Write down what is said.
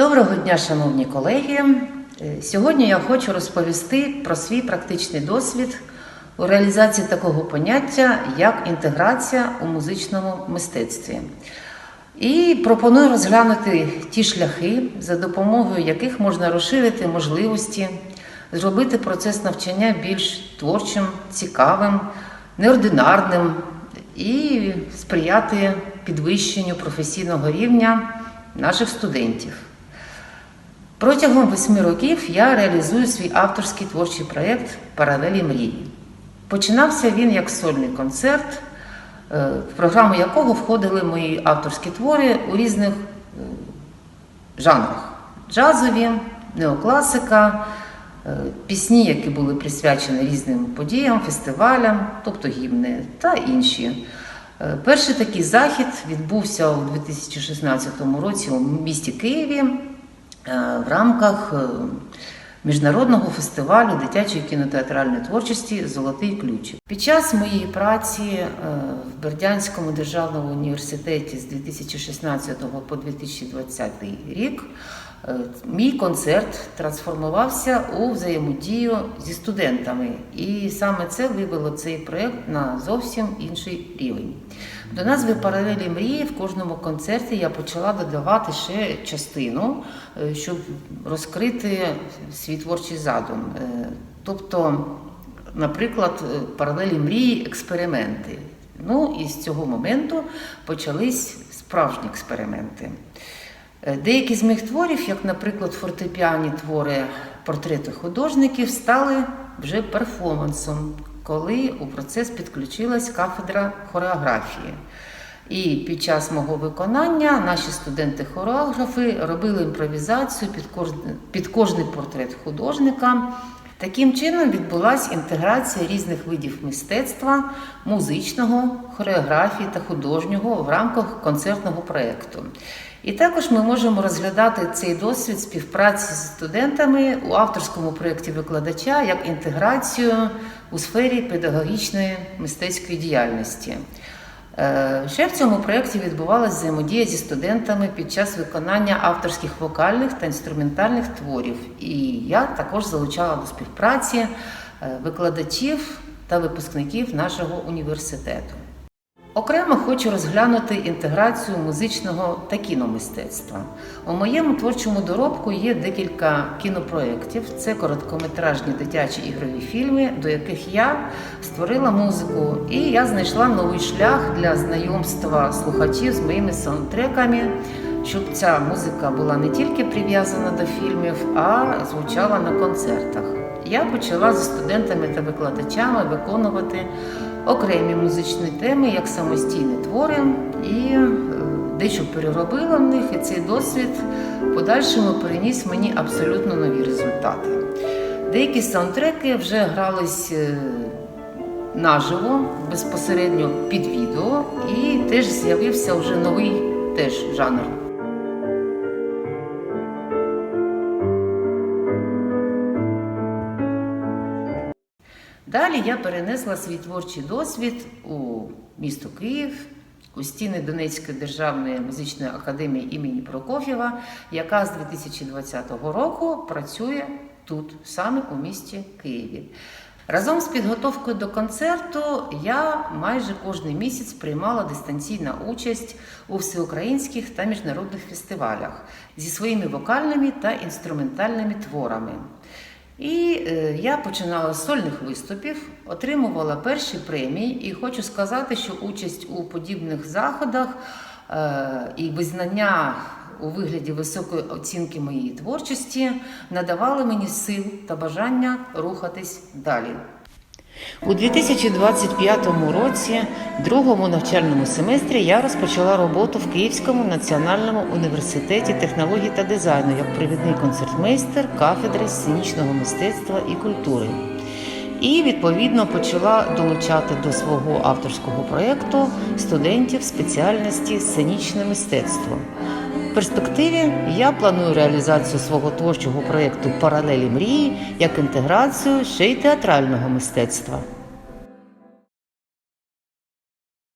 Доброго дня, шановні колеги. Е, Сьогодні я хочу розповісти про свій практичний досвід у реалізації такого поняття, як інтеграція у музичному мистецтві. І пропоную розглянути ті шляхи, за допомогою яких можна розширити можливості, зробити процес навчання більш творчим, цікавим, неординарним і сприяти підвищенню професійного рівня наших студентів. Протягом восьми років я реалізую свій авторський творчий проєкт Паралелі мрії. Починався він як сольний концерт, е, в програму якого входили мої авторські твори у різних е, жанрах: джазові, неокласика, е, пісні, які були присвячені різним подіям, фестивалям, тобто гімни та інші. Перший такий захід відбувся у 2016 році у місті Києві в рамках е, міжнародного фестивалю дитячої кінотеатральної творчості Золотий ключик. Під час моєї праці е, в Бердянському державному університеті з 2016 по 2020 рік е, мій концерт трансформувався у взаємодію зі студентами, і саме це вивело цей проєкт на зовсім інший рівень. До назви паралелі мрії в кожному концерті я почала додавати ще частину, е, щоб розкрити свій творчий задум. Е, Тобто, наприклад, е, паралелі мрії експерименти. Ну і з цього моменту почались справжні експерименти. Е, Деякі з моїх творів, як, наприклад, фортепіані твори портрети художників, стали вже перформансом, коли у процес підключилась кафедра хореографії. І під час мого виконання наші студенти-хореографи робили імпровізацію під кожний, портрет художника. Таким чином відбулася інтеграція різних видів мистецтва, музичного, хореографії та художнього в рамках концертного проєкту. І також ми можемо розглядати цей досвід співпраці з студентами у авторському проєкті викладача як інтеграцію у сфері педагогічної мистецької діяльності. Е, Ще в цьому проєкті відбувалася взаємодія зі студентами під час виконання авторських вокальних та інструментальних творів. І я також залучала до співпраці е, викладачів та випускників нашого університету. Окремо хочу розглянути інтеграцію музичного та кіномистецтва. У моєму творчому доробку є декілька кінопроєктів. Це короткометражні дитячі ігрові фільми, до яких я створила музику, і я знайшла новий шлях для знайомства слухачів з моїми саундтреками, щоб ця музика була не тільки прив'язана до фільмів, а звучала на концертах. Я почала зі студентами та викладачами виконувати окремі музичні теми як самостійні твори і е, дещо переробила в них, і цей досвід в подальшому переніс мені абсолютно нові результати. Деякі саундтреки вже грались е, наживо, безпосередньо під відео, і теж з'явився вже новий теж жанр. Далі я перенесла свій творчий досвід у місто Київ, у стіни Донецької державної музичної академії імені Прокоф'єва, яка з 2020 року працює тут, саме у місті Києві. Разом з підготовкою до концерту я майже кожен місяць приймала дистанційну участь у всеукраїнських та міжнародних фестивалях зі своїми вокальними та інструментальними творами. І е, я починала з сольних виступів, отримувала перші премії, і хочу сказати, що участь у подібних заходах е, і визнання у вигляді високої оцінки моєї творчості надавали мені сил та бажання рухатись далі. У 2025 році, другому навчальному семестрі, я розпочала роботу в Київському національному університеті технологій та дизайну як провідний концертмейстер кафедри сценічного мистецтва і культури. І відповідно почала долучати до свого авторського проєкту студентів спеціальності сценічне мистецтво. Перспективі я планую реалізацію свого творчого проєкту Паралелі мрії як інтеграцію ще й театрального мистецтва.